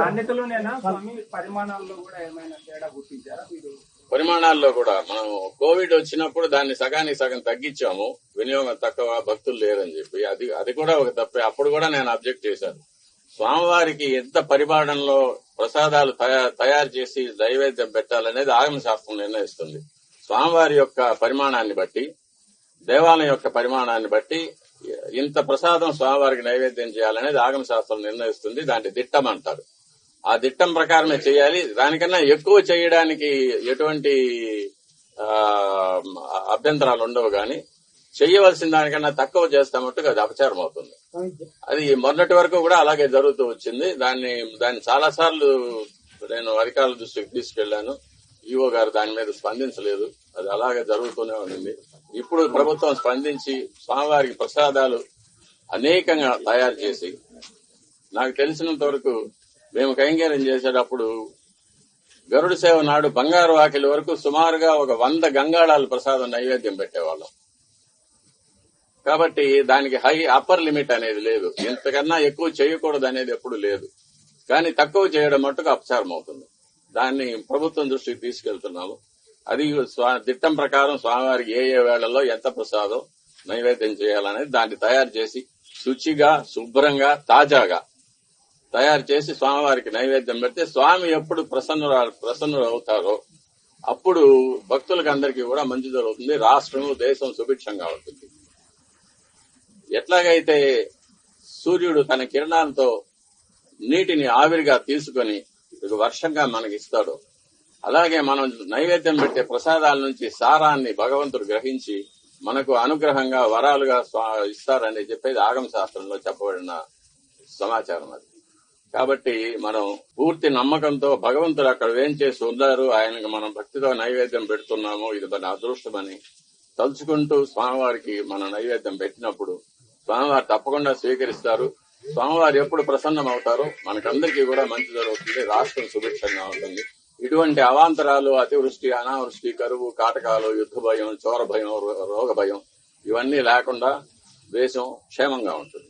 నాణ్యతలోనేనా స్వామి పరిమాణాల్లో కూడా ఏమైనా తేడా గుర్తించారా మీరు? పరిమాణాల్లో కూడా మనం కోవిడ్ వచ్చినప్పుడు దాన్ని సగానికి సగం తగ్గించాము. వినియోగం తక్కువ భక్తులు లేరని చెప్పి. అది అది కూడా ఒక తప్పే. అప్పుడు కూడా నేను అబ్జెక్ట్ చేశాను. స్వామివారికి ఎంత పరిమాణంలో ప్రసాదాలు తయారు చేసి నైవేద్యం పెట్టాలనేది ఆగమ శాస్త్రం నిర్ణయిస్తుంది. స్వామివారి యొక్క పరిమాణాన్ని బట్టి దేవాలయం యొక్క పరిమాణాన్ని బట్టి ఇంత ప్రసాదం స్వామివారికి నైవేద్యం చేయాలనేది ఆగమ శాస్త్రం నిర్ణయిస్తుంది. దాన్ని దిట్టం అంటారు. ఆ దిట్టం ప్రకారమే చేయాలి. దానికన్నా ఎక్కువ చేయడానికి ఎటువంటి అభ్యంతరాలు ఉండవు గాని చేయవలసిన దానికన్నా తక్కువ చేస్తామట్టుగా అది అపచారం అవుతుంది. అది మొన్నటి వరకు కూడా అలాగే జరుగుతూ వచ్చింది. దాన్ని దాన్ని చాలా సార్లు నేను అధికారుల దృష్టికి తీసుకెళ్ళాను ఈఓ గారు దాని మీద స్పందించలేదు. అది అలాగే జరుగుతూనే ఉండింది ఇప్పుడు ప్రభుత్వం స్పందించి స్వామివారికి ప్రసాదాలు అనేకంగా తయారు చేసి నాకు తెలిసినంత వరకు మేము కైంకర్యం చేసేటప్పుడు గరుడ సేవ నాడు బంగారు వాకిలి వరకు సుమారుగా ఒక వంద గంగాళాల ప్రసాదం నైవేద్యం పెట్టేవాళ్ళం. కాబట్టి దానికి హై అప్పర్ లిమిట్ అనేది లేదు. ఇంతకన్నా ఎక్కువ చేయకూడదు అనేది ఎప్పుడు లేదు. కానీ తక్కువ చేయడం మట్టుకు అపచారం అవుతుంది. దాన్ని ప్రభుత్వం దృష్టికి తీసుకెళ్తున్నాము. అది స్వా- దిట్టం ప్రకారం స్వామివారికి ఏ ఏ వేళల్లో ఎంత ప్రసాదం నైవేద్యం చేయాలనేది దాన్ని తయారు చేసి శుచిగా శుభ్రంగా తాజాగా తయారు చేసి స్వామివారికి నైవేద్యం పెడితే స్వామి ఎప్పుడు ప్రసన్ను ప్రసన్నుడు అవుతారో అప్పుడు భక్తులకు అందరికీ కూడా మంచి జరుగుతుంది. రాష్ట్రం దేశం సుభిక్షంగా ఉంటుంది. ఎట్లాగైతే సూర్యుడు తన కిరణాలతో నీటిని ఆవిరిగా తీసుకొని వర్షంగా మనకి ఇస్తాడు అలాగే మనం నైవేద్యం పెట్టే ప్రసాదాల నుంచి సారాన్ని భగవంతుడు గ్రహించి మనకు అనుగ్రహంగా వరాలుగా ఇస్తారని చెప్పేది ఆగమ శాస్త్రంలో చెప్పబడిన సమాచారం అది. కాబట్టి మనం పూర్తి నమ్మకంతో భగవంతుడు అక్కడ ఏం చేసి ఉన్నారు ఆయనకు మనం భక్తితో నైవేద్యం పెడుతున్నాము. ఇది మన అదృష్టమని తలుచుకుంటూ స్వామివారికి మన నైవేద్యం పెట్టినప్పుడు స్వామివారు తప్పకుండా స్వీకరిస్తారు. స్వామివారు ఎప్పుడు ప్రసన్నం అవుతారో మనకందరికీ కూడా మంచి జరుగుతుంది. రాష్ట్రం సుభిక్షంగా ఉంటుంది. ఇటువంటి అవాంతరాలు అతివృష్టి అనావృష్టి కరువు కాటకాలు యుద్ధ భయం చోర భయం రో- రోగ భయం ఇవన్నీ లేకుండా దేశం క్షేమంగా ఉంటుంది.